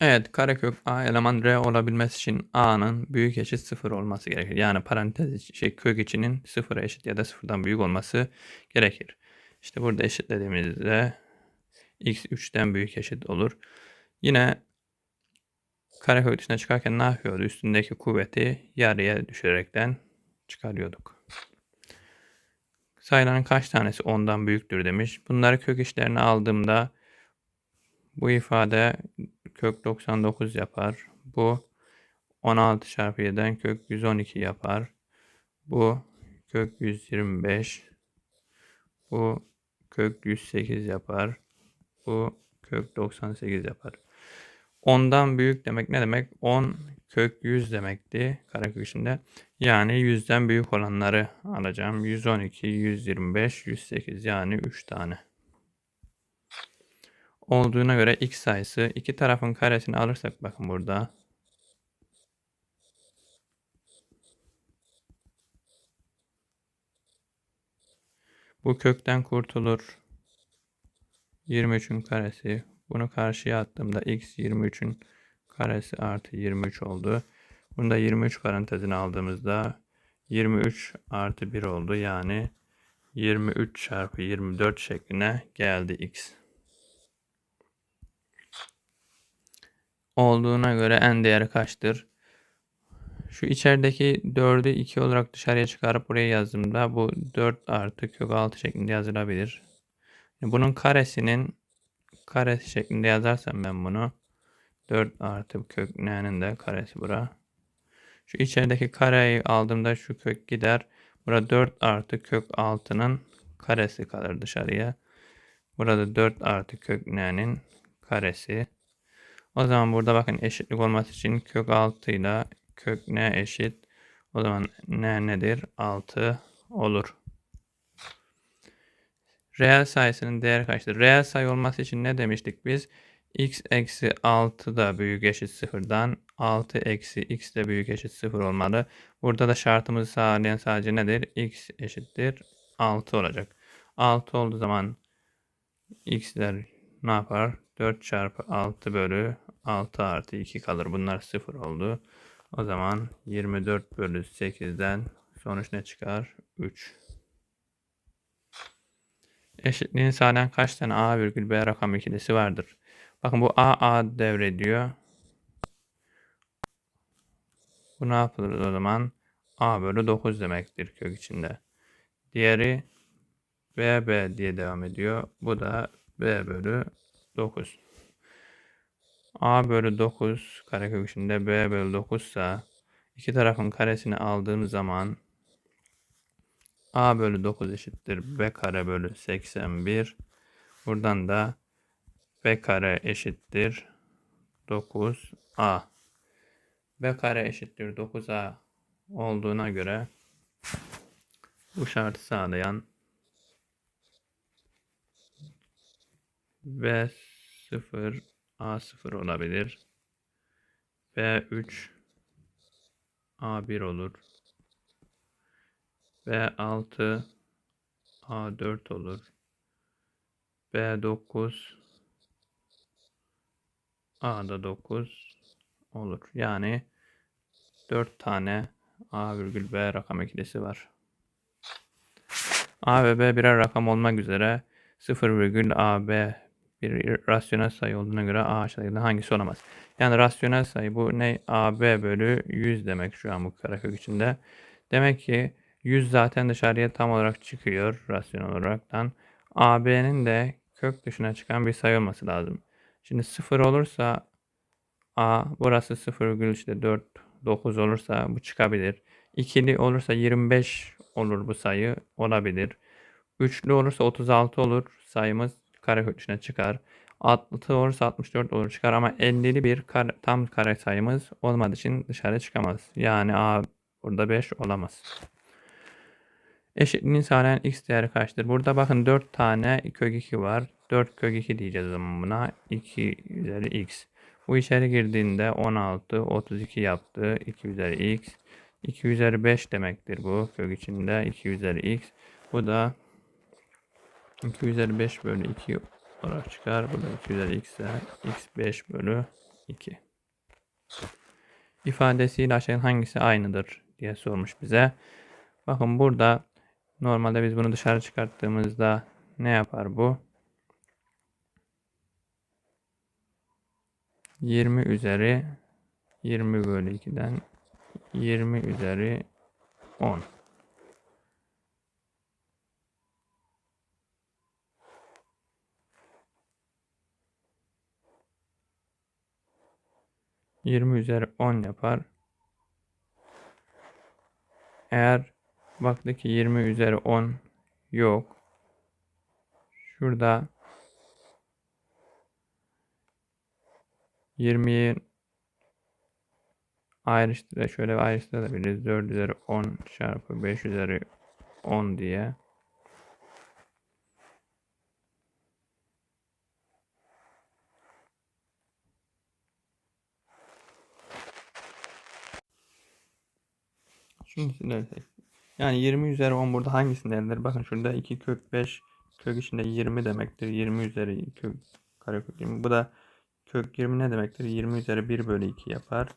Evet, karekök A eleman R olabilmesi için A'nın büyük eşit 0 olması gerekir. Yani parantez içi- şey kök içinin 0'a eşit ya da 0'dan büyük olması gerekir. İşte burada eşitlediğimizde x 3'ten büyük eşit olur. Yine karekök dışına çıkarken ne yapıyordu? Üstündeki kuvveti yarıya düşürerekten çıkarıyorduk. Sayıların kaç tanesi 10'dan büyüktür demiş. Bunları kök içlerine aldığımda bu ifade kök 99 yapar. Bu 16 çarpı 7'den kök 112 yapar. Bu kök 125. Bu kök 108 yapar. Bu kök 98 yapar. 10'dan büyük demek ne demek? 10 kök 100 demekti karekök içinde. Yani 100'den büyük olanları alacağım. 112, 125, 108 yani 3 tane olduğuna göre x sayısı iki tarafın karesini alırsak bakın burada. Bu kökten kurtulur. 23'ün karesi. Bunu karşıya attığımda x 23'ün karesi artı 23 oldu. Bunu da 23 parantezine aldığımızda 23 artı 1 oldu. Yani 23 çarpı 24 şekline geldi x. olduğuna göre en değeri kaçtır? Şu içerideki 4'ü 2 olarak dışarıya çıkarıp buraya yazdığımda bu 4 artı kök 6 şeklinde yazılabilir. Bunun karesinin karesi şeklinde yazarsam ben bunu 4 artı kök n'nin de karesi bura. Şu içerideki kareyi aldığımda şu kök gider. Burada 4 artı kök 6'nın karesi kalır dışarıya. Burada 4 artı kök n'nin karesi. O zaman burada bakın eşitlik olması için kök 6 ile kök n eşit. O zaman n nedir? 6 olur. Reel sayısının değeri kaçtır? Reel sayı olması için ne demiştik biz? x eksi 6 da büyük eşit sıfırdan 6 eksi x de büyük eşit sıfır olmalı. Burada da şartımızı sağlayan sadece nedir? x eşittir 6 olacak. 6 olduğu zaman x'ler ne yapar? 4 çarpı 6 bölü 6 artı 2 kalır. Bunlar 0 oldu. O zaman 24 bölü 8'den sonuç ne çıkar? 3. Eşitliğin sağlayan kaç tane A virgül B rakam ikilisi vardır? Bakın bu A A devrediyor. Bu ne yapılır o zaman? A bölü 9 demektir kök içinde. Diğeri B B diye devam ediyor. Bu da B bölü 9. A bölü 9 karekök içinde B bölü 9 ise iki tarafın karesini aldığım zaman A bölü 9 eşittir B kare bölü 81. Buradan da B kare eşittir 9A. B kare eşittir 9A olduğuna göre bu şartı sağlayan B0 A0 olabilir. B3 A1 olur. B6 A4 olur. B9 A'da 9 olur. Yani 4 tane A virgül B rakam ikilisi var. A ve B birer rakam olmak üzere 0 virgül AB bir rasyonel sayı olduğuna göre A aşağıdakilerden hangisi olamaz? Yani rasyonel sayı bu ne? AB bölü 100 demek şu an bu karekök içinde. Demek ki 100 zaten dışarıya tam olarak çıkıyor rasyonel olaraktan. AB'nin de kök dışına çıkan bir sayı olması lazım. Şimdi 0 olursa A burası 0,4 9 olursa bu çıkabilir. İkili olursa 25 olur bu sayı olabilir. Üçlü olursa 36 olur sayımız kare dışına çıkar. 6 olursa 64 olur çıkar ama 50'li bir kare, tam kare sayımız olmadığı için dışarı çıkamaz. Yani A burada 5 olamaz. Eşitliğini sağlayan x değeri kaçtır? Burada bakın 4 tane kök 2 var. 4 kök 2 diyeceğiz zaman buna. 2 üzeri x. Bu içeri girdiğinde 16, 32 yaptı. 2 üzeri x. 2 üzeri 5 demektir bu kök içinde. 2 üzeri x. Bu da 2 üzeri 5 bölü 2 olarak çıkar. Bu da 2 üzeri x x 5 bölü 2. İfadesiyle aşağıdan hangisi aynıdır diye sormuş bize. Bakın burada normalde biz bunu dışarı çıkarttığımızda ne yapar bu? 20 üzeri 20 bölü 2'den 20 üzeri 10. Yirmi üzeri 10 yapar. Eğer baktı ki 20 üzeri 10 yok. Şurada 20'yi ayrıştıra şöyle ayrıştırabiliriz. 4 üzeri 10 çarpı 5 üzeri 10 diye. Şimdi silersek. Yani 20 üzeri 10 burada hangisindendir? Bakın şurada 2 kök 5 kök içinde 20 demektir. 20 üzeri kök karekök 20. Bu da kök 20 ne demektir? 20 üzeri 1 bölü 2 yapar.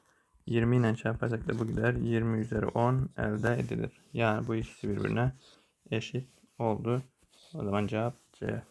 20 ile çarparsak da bu gider. 20 üzeri 10 elde edilir. Yani bu ikisi birbirine eşit oldu. O zaman cevap C.